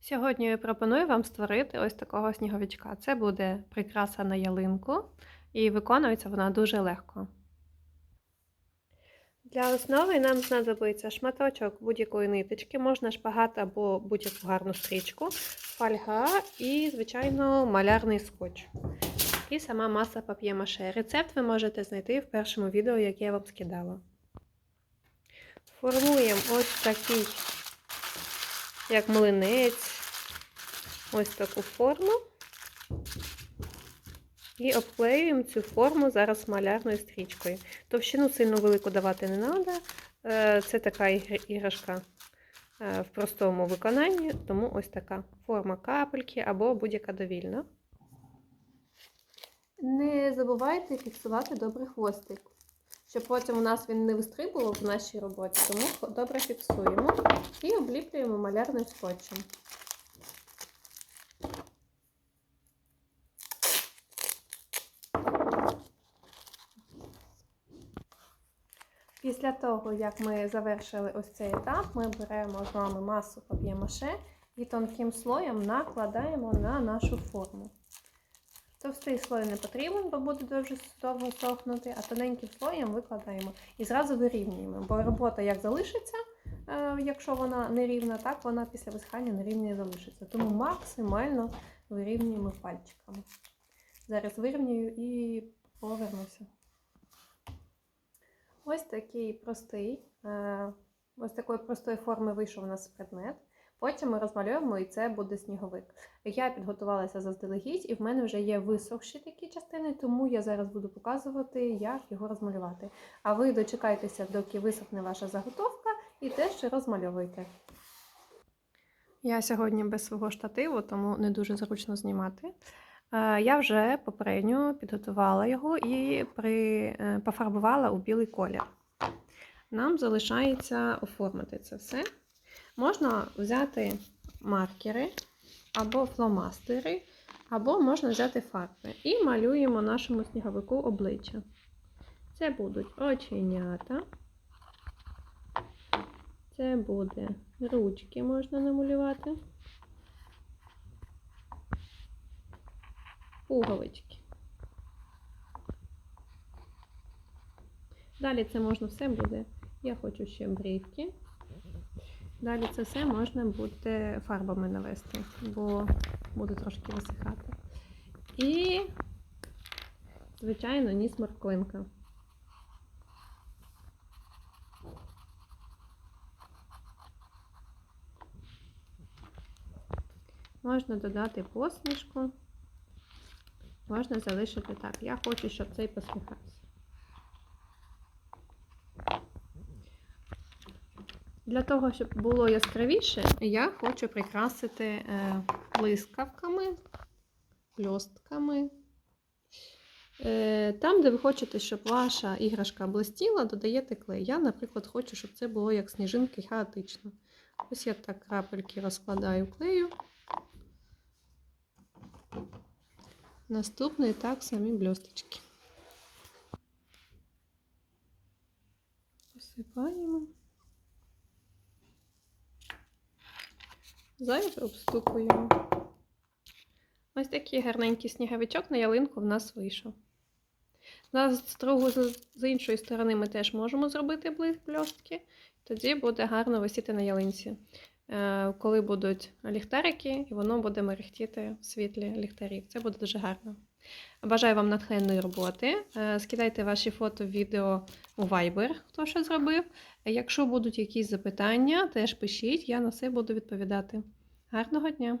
Сьогодні я пропоную вам створити ось такого сніговичка. Це буде прикраса на ялинку, і виконується вона дуже легко. Для основи нам знадобиться шматочок будь-якої ниточки, можна шпагат або будь-яку гарну стрічку, фольга і, звичайно, малярний скотч. І сама маса пап'є-маше. Рецепт ви можете знайти в першому відео, яке я вам скидала. Формуємо ось такий, як млинець, ось таку форму. І обклеюємо цю форму зараз малярною стрічкою. Товщину сильно велику давати не треба. Це така іграшка в простому виконанні, тому ось така форма капельки або будь-яка довільна. Не забувайте фіксувати добре хвостик, щоб потім у нас він не вистрибував в нашій роботі, тому добре фіксуємо і обліплюємо малярним скотчем. Після того, як ми завершили ось цей етап, ми беремо з вами масу пап'є-маше і тонким слоєм накладаємо на нашу форму. Товстий слой не потрібен, бо буде дуже довго сохнути, а тоненьким слоєм викладаємо і зразу вирівнюємо, бо робота як залишиться, якщо вона нерівна, так вона після висихання нерівною залишиться. Тому максимально вирівнюємо пальчиками. Зараз вирівнюю і повернуся. Ось такий простий, ось такої простої форми вийшов у нас предмет. Потім ми розмалюємо і це буде сніговик. Я підготувалася заздалегідь, і в мене вже є висохші такі частини, тому я зараз буду показувати, як його розмалювати. А ви дочекайтеся, доки висохне ваша заготовка, і теж розмальовуйте. Я сьогодні без свого штативу, тому не дуже зручно знімати. Я вже попередньо підготувала його і при... пофарбувала у білий колір. Нам залишається оформити це все. Можна взяти маркери або фломастери, або можна взяти фарби. І малюємо нашому сніговику обличчя. Це будуть оченята. Це буде ручки можна намалювати. Пуговички. Далі це можна все буде. Я хочу ще брівки. Далі це все можна буде фарбами навести, бо буде трошки висихати. І, звичайно, ніс морквинка. Можна додати посмішку, можна залишити так. Я хочу, щоб цей посміхався. Для того, щоб було яскравіше, я хочу прикрасити е, блискавками, бльостками. Е, там, де ви хочете, щоб ваша іграшка блистіла, додаєте клей. Я, наприклад, хочу, щоб це було як сніжинки хаотично. Ось я так крапельки розкладаю клею. Наступний так самі бльосточки. Посипаємо. Зайве обстукуємо. Ось такий гарненький сніговичок на ялинку в нас вийшов. З другу, з іншої сторони, ми теж можемо зробити блістки, тоді буде гарно висіти на ялинці. Коли будуть ліхтарики, і воно буде мерехтіти в світлі ліхтарів. Це буде дуже гарно. Бажаю вам натхненної роботи. Скидайте ваші фото, відео у Viber, хто що зробив. Якщо будуть якісь запитання, теж пишіть, я на все буду відповідати. Гарного дня!